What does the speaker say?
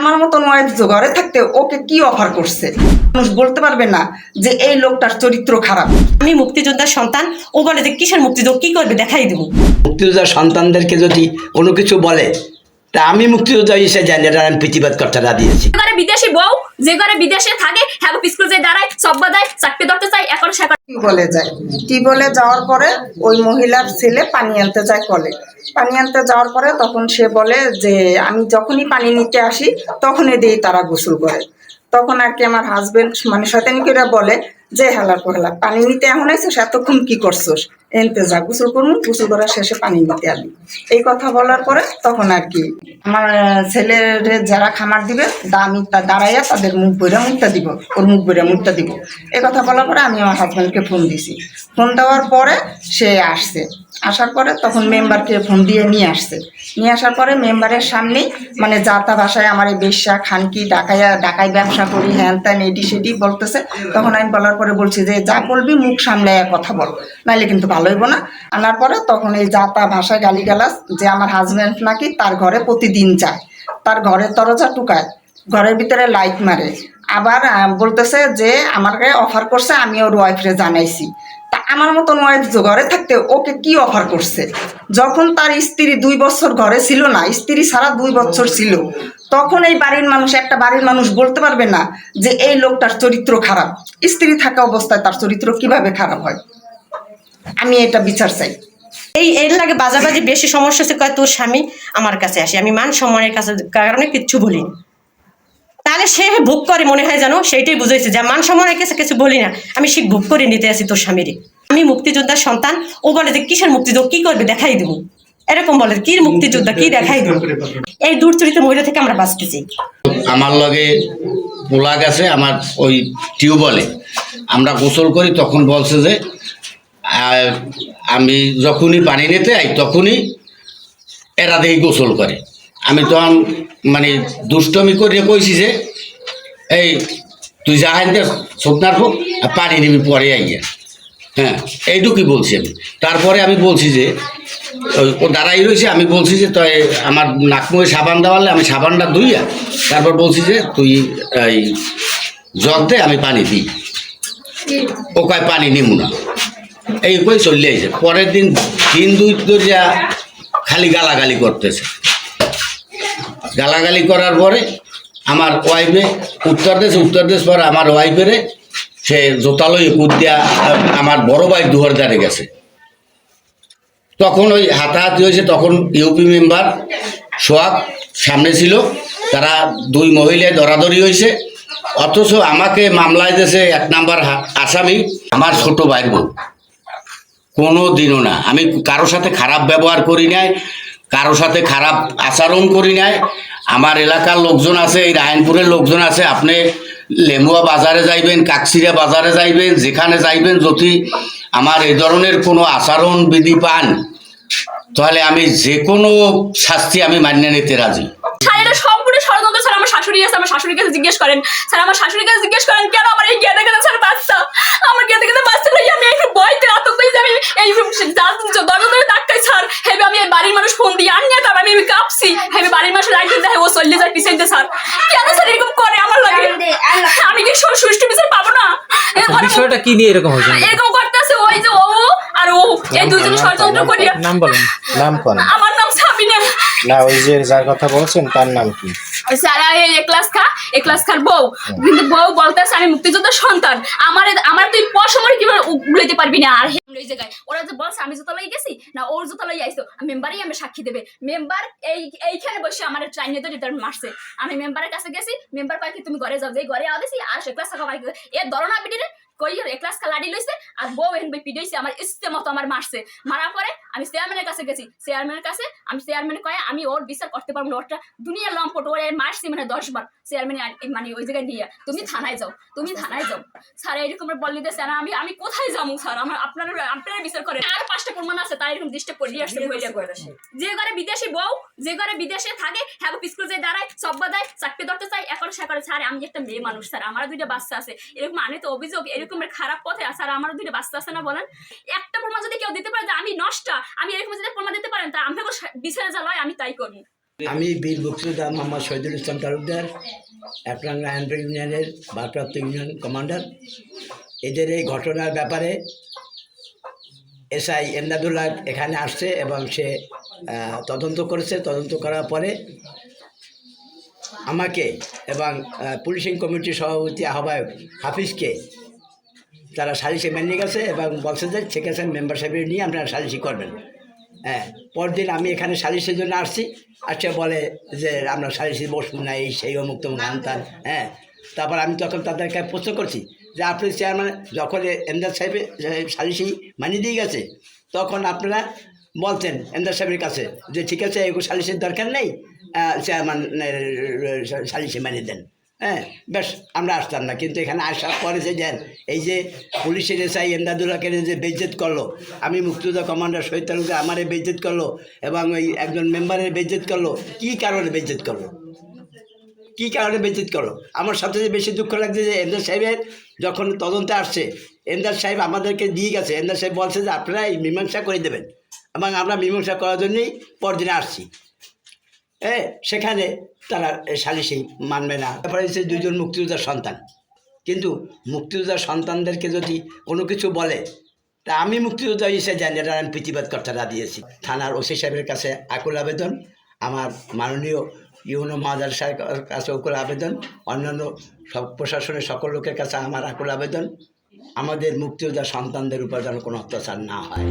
আমার মতন ওয়াইফ ঘরে থাকতে ওকে কি অফার করছে? মানুষ বলতে পারবে না যে এই লোকটার চরিত্র খারাপ। আমি মুক্তিযোদ্ধার সন্তান ও বলে যে কিসের মুক্তিযোগ? কি করবে? দেখাই দেবো। মুক্তিযোদ্ধার সন্তানদেরকে যদি কোনো কিছু বলে তা আমি মুক্তিযোদ্ধা হিসেবে জানি এটা আমি প্রতিবাদ করতে ঘরে বিদেশি বউ যে ঘরে বিদেশে থাকে হ্যাঁ পিস্কুল যে দাঁড়ায় সব্বা দেয় চাকরি ধরতে চাই এখন সে টিউবওয়েলে যায়। টিউবওয়েলে যাওয়ার পরে ওই মহিলার ছেলে পানি আনতে যায় কলে। পানি আনতে যাওয়ার পরে তখন সে বলে যে আমি যখনই পানি নিতে আসি তখনই দিই তারা গোসল করে। তখন আর কি আমার হাজবেন্ড মানে শয়তানি করে বলে যে হেলার পহেলা পানি নিতে এমন আছে এতক্ষণ কি করছোস? এনতে যা গোসল করুন গোসল করার শেষে পানি নিতে আলি এই কথা বলার পরে তখন আর কি, আমার ছেলের যারা খামার দিবে দা- আমি তা দাঁড়াইয়া তাদের মুখ বইরা মুখটা দিব, ওর মুখ বইরা মুখটা দিব। এই কথা বলার পরে আমি আমার হাজব্যান্ডকে ফোন দিছি। ফোন দেওয়ার পরে সে আসছে। আসার পরে তখন মেম্বারকে ফোন দিয়ে নিয়ে আসছে। নিয়ে আসার পরে মেম্বারের সামনেই মানে যা তা ভাষায় আমার এই বেশ্যা, খানকি, ডাকাইয়া, ডাকাই ব্যবসা করি, হ্যান ত্যান, এটি সেটি বলতেছে। তখন আমি বলার পরে বলছি যে, যা বলবি মুখ সামনে কথা বল, নাইলে কিন্তু ভালো হইব না। আনার পরে তখন এই যা তা ভাষায় গালিগালাজ যে আমার হাজব্যান্ড নাকি তার ঘরে প্রতিদিন যায়, তার ঘরের দরজা টুকায়, ঘরের ভিতরে লাইট মারে। আবার বলতেছে যে, আমাকে অফার করছে, আমি ওর ওয়াইফরে জানাইছি। তা আমার মতন ওয়াইফ ঘরে থাকতে ওকে কি অফার করছে? যখন তার স্ত্রী দুই বছর ঘরে ছিল না, স্ত্রী সারা দুই বছর ছিল, তখন এই বাড়ির মানুষ, একটা বাড়ির মানুষ বলতে পারবে না যে এই লোকটার চরিত্র খারাপ। স্ত্রী থাকা অবস্থায় তার চরিত্র কীভাবে খারাপ হয়? আমি এটা বিচার চাই। এই এর লাগে বাজাবাজি বেশি সমস্যা হচ্ছে তোর স্বামী আমার কাছে আসে, আমি মান সম্মানের কাছে কারণে কিচ্ছু বলি না। তাহলে সে ভোগ করে মনে হয় জানো সেইটাই বুঝাইছে যে মান সম্মানের কাছে কিছু বলি না। আমি সে ভোগ করে নিতে আসি তোর স্বামীরে। আমি মুক্তিযোদ্ধার সন্তান। ও বলে যে কিসের মুক্তিযুদ্ধ? কি করবে? দেখাই দেবো। এরকম বলে কি মুক্তিযোদ্ধা? কি দেখাই দেবো? এই দূরচরিত মহিলা থেকে আমরা বাঁচতেছি। আমার লগে পোলা গেছে আমার ওই টিউবওয়েলে। আমরা গোসল করি, তখন বলছে যে আমি যখনই পানি নিতে আই, তখনই এরা দেখি গোসল করে। আমি তখন মানে দুষ্টমি করে কইছি যে, এই, তুই যা হাইতে শুকনার হোক আর পানি নিবি পরে আইয়া। হ্যাঁ এইটুকুই বলছি আমি। তারপরে আমি বলছি যে ও দাঁড়াই রয়েছে আমি বলছি যে তুই আমার নাকমুখে সাবান দেওয়ালে আমি সাবানটা ধুইয়া, তারপর বলছি যে, তুই এই জল দে, আমি পানি দিই। ও কয়, পানি নিমু না। এই কই চলে পরের দিন দিন দুই ধরিয়া খালি গালাগালি করতেছে। গালাগালি করার পরে আমার ওয়াইফে উত্তর দেশ উত্তর দেশ পরে আমার ওয়াইফেরে সে জোতালই কুদিয়া আমার বড় ভাই দুয়ার দ্বারে গেছে। তখন ওই হাতাহাতি হয়েছে, তখন ইউপি মেম্বার সোহাগ সামনে ছিল, তারা দুই মহিলায় দরাদরি হয়েছে, অথচ আমাকে মামলায় দেশে এক নাম্বার আসামি, আমার ছোট ভাইয়ের বউ। কোনো দিনও না, আমি কারোর সাথে খারাপ ব্যবহার করি নাই কারোর সাথে খারাপ আচরণ করি নাই। আমার এলাকার লোকজন আছে, এই রায়নপুরের লোকজন আছে। আপনি লেমুয়া বাজারে যাইবেন কাকসিরা বাজারে যাইবেন, যেখানে যাইবেন, যদি আমার এই ধরনের কোনো আচরণ বিধি পান, তাহলে আমি যে কোনো শাস্তি আমি মান্য নিতে রাজি। এটা সম্পূর্ণ ষড়যন্ত্র। স্যার, আমার শাশুড়ি আছে, আমার কাছে জিজ্ঞেস করেন। স্যার, আমার শাশুড়ির কাছে জিজ্ঞেস করেন, কেন আমার এই গেঁদে গেঁদে স্যার বাচ্চা আমার গেঁদে গেঁদে বাচ্চা লইয়া আমি এই বইতে আতঙ্ক যাবে এই দরজা ধরে ডাক্তার স্যার হেবে আমি এই বাড়ির মানুষ ফোন দিয়ে আমি তারপর আমি আমি কাঁপছি। আমি বাড়ির মানুষ লাইট দিতে ও চল্লিশ যায় পিছিয়ে দিয়ে স্যার। কেন স্যার এরকম করে আমার লাগে? আমি কি সুষ্ঠু বিচার পাবো না? এ বিষয়টা কি নিয়ে এরকম হয়েছে? এরকম করতেছে ওই যে ও আর ও এই দুজন ষড়যন্ত্র করিয়া নাম বলেন নাম কোন আমার না, ওই যে যার কথা বলছেন, তার নাম কি? সারা এই একলাস খা, একলাস খার বউ। কিন্তু বউ বলতেছে আমি মুক্তিযোদ্ধার সন্তান। আমার আমার তুই পশমরে কীভাবে উড়াইতে পারবি না? আর হে- ওই জায়গায়। ওরা যে বলছে, আমি জুতা লই গেছি না, ওর জুতা লই আইছো? মেম্বারই আমি সাক্ষী দেবে। মেম্বার এই, এইখানে বসে আমার ট্রাইনে তো রিটার্ন মারছে। আমি মেম্বারের কাছে গেছি, মেম্বার কয় কি, তুমি ঘরে যাও যে ঘরে আদেছি আর সে ক্লাস থাকা এ ধরনা বিডিরে কই এ ক্লাস লাড়ি লইছে আর বউ এন বই পিডাইছে আমার ইচ্ছে মতো আমার মারছে। মারার পরে আমি চেয়ারম্যানের কাছে গেছি। চেয়ারম্যানের কাছে আমি চেয়ারম্যান কয়ে আমি ওর বিচার করতে পারব না ওরটা দুনিয়ার লম্পট ওর মারছি মানে দশ বার। চেয়ারম্যান মানে ওই জায়গায় নিয়ে তুমি থানায় যাও তুমি থানায় যাও। স্যার এরকম বললি যে স্যার আমি আমি কোথায় যাব স্যার? আমার আপনারা আপনারা বিচার করেন। আর পাঁচটা প্রমাণ আছে তাই এরকম আসছে করে যে ঘরে বিদেশি বউ যে ঘরে বিদেশে থাকে হ্যাঁ পিস্কুল যে দাঁড়ায় সব্বা দেয় চাকরি ধরতে চাই এখন সে করে স্যার আমি একটা মেয়ে মানুষ স্যার আমার দুইটা বাচ্চা আছে। এরকম মানে তো অভিযোগ এরকমের খারাপ পথে আছে, আর স্যার আমার দুইটা বাচ্চা আছে না বলেন? একটা প্রমাণ যদি কেউ দিতে পারে যে আমি নষ্ট, আমি এরকম যদি প্রমাণ দিতে পারেন, তা আমাকে বিচারে যা আমি তাই করব। আমি বীর মুক্তিযোদ্ধা মোহাম্মদ শহীদুল ইসলাম তালুকদার, একরাং রায়নপুর ইউনিয়নের ভারপ্রাপ্ত ইউনিয়ন কমান্ডার। এদের এই ঘটনার ব্যাপারে এসআই এমদাদুল্লাহ এখানে আসছে এবং সে তদন্ত করেছে। তদন্ত করার পরে আমাকে এবং পুলিশিং কমিটির সভাপতি আহ্বায়ক হাফিজকে তারা সালিশে মেনে গেছে এবং বলছে যে ঠিক আছে মেম্বারশিপ নিয়ে আপনারা সালিশি করবেন। হ্যাঁ পরদিন আমি এখানে সালিশের জন্য আসছি। আচ্ছা বলে যে আমরা সালিশি বসবো না এই সেই অমুক তমুক আনতান হ্যাঁ। তারপর আমি তখন তাদেরকে প্রশ্ন করছি যে আপনি চেয়ারম্যান যখন এমদাদ সাহেবের সালিশি মানিয়ে দিয়ে গেছে তখন আপনারা বলতেন এমদাদ সাহেবের কাছে যে ঠিক আছে এগুলো সালিশের দরকার নেই চেয়ারম্যান সালিশি মানিয়ে দেন। হ্যাঁ বেশ, আমরা আসতাম না। কিন্তু এখানে আসার পরে যে দেন, এই যে পুলিশের এসআই এমদাদুল্লাহকে যে বেজ্জত করল, আমি মুক্তিযোদ্ধা কমান্ডার শহীদ তালুকে আমারে বেজ্জত করল এবং ওই একজন মেম্বারের বেজ্জত করল, কী কারণে বেজ্জত করল? কী কারণে বেজ্জত করল? আমার সবচেয়ে বেশি দুঃখ লাগছে যে এমদাদ সাহেবের যখন তদন্তে আসছে, এমদাদ সাহেব আমাদেরকে দিয়ে গেছে। এমদাদ সাহেব বলছে যে, আপনারা মীমাংসা করে দেবেন এবং আমরা মীমাংসা করার জন্যই পরদিনে আসছি। হ্যাঁ সেখানে তারা সালিসি মানবে না। তারপরে হচ্ছে দুজন মুক্তিযোদ্ধার সন্তান। কিন্তু মুক্তিযোদ্ধার সন্তানদেরকে যদি কোনো কিছু বলে, তা আমি মুক্তিযোদ্ধা হিসেবে জানি এটা আমি প্রতিবাদ কর্তারা দিয়েছি। থানার ওসি সাহেবের কাছে আকুল আবেদন, আমার মাননীয় ইউনো মহাদার সাহেবের কাছে আকুল আবেদন, অন্যান্য সব প্রশাসনের সকল লোকের কাছে আমার আকুল আবেদন। আমাদের মুক্তিযোদ্ধা সন্তানদের উপর যেন কোনো অত্যাচার না হয়।